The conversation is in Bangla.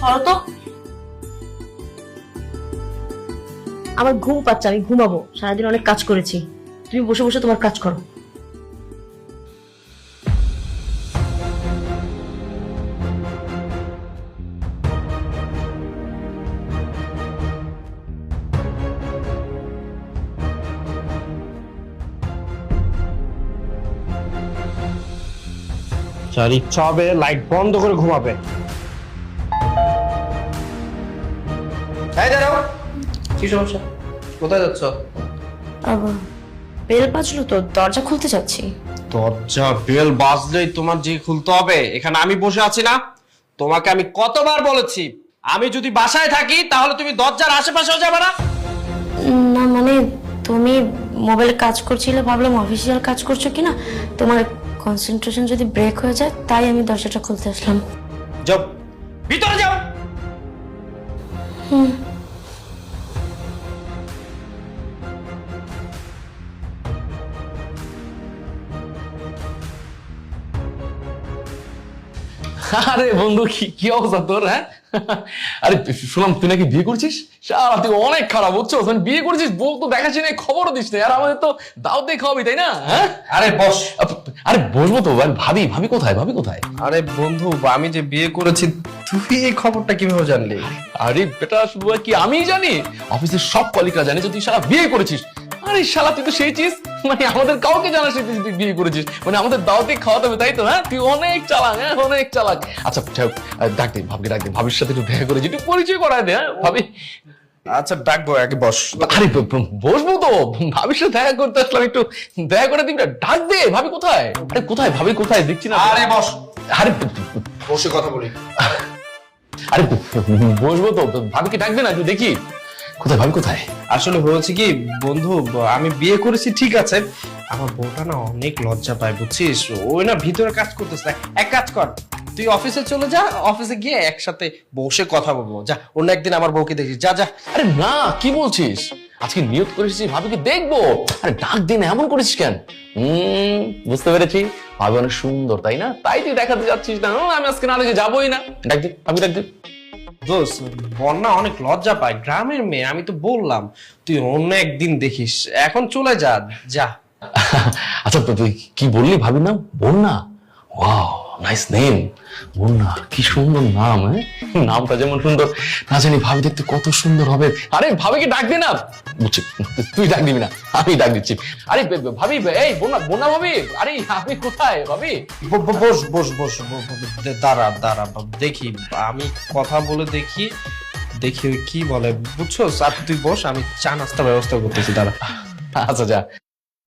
তো। আমার ঘুম পাচ্ছে, আমি ঘুমাবো। সারাদিন অনেক কাজ করেছি। তুমি বসে বসে তোমার কাজ করো। যার ইচ্ছা হবে লাইট বন্ধ করে ঘুমাবে। এই দাঁড়াও। কি সমস্যা? কোথায় যাচ্ছ? বেল বাজলো তো দরজা খুলতে যাচ্ছি। দরজা বেল বাজলেই তোমার যে খুলতে হবে। এখানে আমি বসে আছি না। তোমাকে আমি কতবার বলেছি আমি যদি বাসায় থাকি তাহলে তুমি দরজার আশেপাশেও যাবে না। না মানে তুমি মোবাইলে কাজ করছিলে ভাবলাম অফিসিয়াল কাজ করছ কিনা। তোমার কনসেন্ট্রেশন যদি ব্রেক হয়ে যায় তাই আমি দরজাটা খুলতে আসলাম। যাও। ভিতরে যাও। আরে বন্ধু কি কি অবস্থা তোর হ্যাঁ? আরে শুনলাম তুই নাকি বিয়ে করছিস? সারা তুই অনেক খারাপ বুঝছ? তুই বিয়ে করছিস বউ তো দেখাচ্ছি না খবরও দিস না আর আমাদের তো দাওতে খাওয়াবি তাই না? হ্যাঁ? আরে বস। আরে বসবো তো আরে ভাবি ভাবি কোথায় ভাবি কোথায়? আরে বন্ধু আমি যে বিয়ে করেছি তুই এই খবরটা কীভাবে জানলি? আরে বেটা শুধু কি আমি জানি। অফিসের সব কলিগরা জানে যে তুই সারা বিয়ে করেছিস। আরে শালা তুই তো সেই চিজ মানে আমাদের কাউকে জানাস তুই তুই বিয়ে করেছিস। মানে আমাদের দাওয়াতে খাওয়াতে হবে তাই তো হ্যাঁ? তুই অনেক চালাক হ্যাঁ? অনেক চালাক। আচ্ছা যাই হোক, ডাক দে ভাবিকে ডাক দে ভাবির সাথে একটু দেখা করে যে একটু পরিচয় করায় দে হ্যাঁ? ভাবি। আচ্ছা ডাকবো আগে বস। আরে বসবো তো। ভাবির সাথে দেখা করতে আসলাম একটু দেখা করে দিবি ডাক দে ভাবি কোথায়? আরে কোথায়? ভাবি কোথায়? দেখছি না। আরে বস। আরে বসে কথা বলি। আরে বসবো তো। ভাবিকে ডাকবে না একটু দেখি। কোথায়, ভাবি কোথায়? আসলে হয়েছে কি, বন্ধু আমি বিয়ে করেছি, ঠিক আছে, আমার বউটা না অনেক লজ্জা পায়, বুঝছিস? ওই না ভিতরে কাজ করতেছে। এক কাজ কর, তুই অফিসে চলে যা, অফিসে গিয়ে একসাথে বসে কথা বলব, যা, অন্য একদিন আমার বউকে দেখি, যা যা। আরে না, কি বলছিস? আজকে নিয়োগ করেছিস ভাবিকে দেখব। আরে ডাক দিন এমন করেছিস কেন? হুম, বুঝতে পেরেছি। ভাবি অনেক সুন্দর, তাই না? তাই তুই দেখাতে যাচ্ছিস না আমি আজকে না দেখে যাবোই না। ডাক দে, ভাবি, ডাক দে। দোষ বন্যা অনেক লজ্জা পায়। গ্রামের মেয়ে, আমি তো বললাম, তুই অন্য একদিন দেখিস। এখন চলে যা যা। আচ্ছা তুই কি বললি ভাবি না বন্যা? ওয়াও। নাইস নেম কি সুন্দর নাম হ্যাঁ? নামটা যেমন সুন্দর না জানি ভাবি দেখতে কত সুন্দর হবে। আরে ভাবিকে ডাক দে না। বুঝছি তুই ডাক দিবি না আমি ডাক দিচ্ছি। আরে ভাবি এই ভাবি আরে আমি কোথায় ভাবি? বস বস বস দাঁড়া দাঁড়া দেখি আমি কথা বলে দেখি দেখি কি বলে বুঝছ আর তুই বস আমি চা নাস্তা ব্যবস্থা করতেছি দাঁড়া। আচ্ছা যা।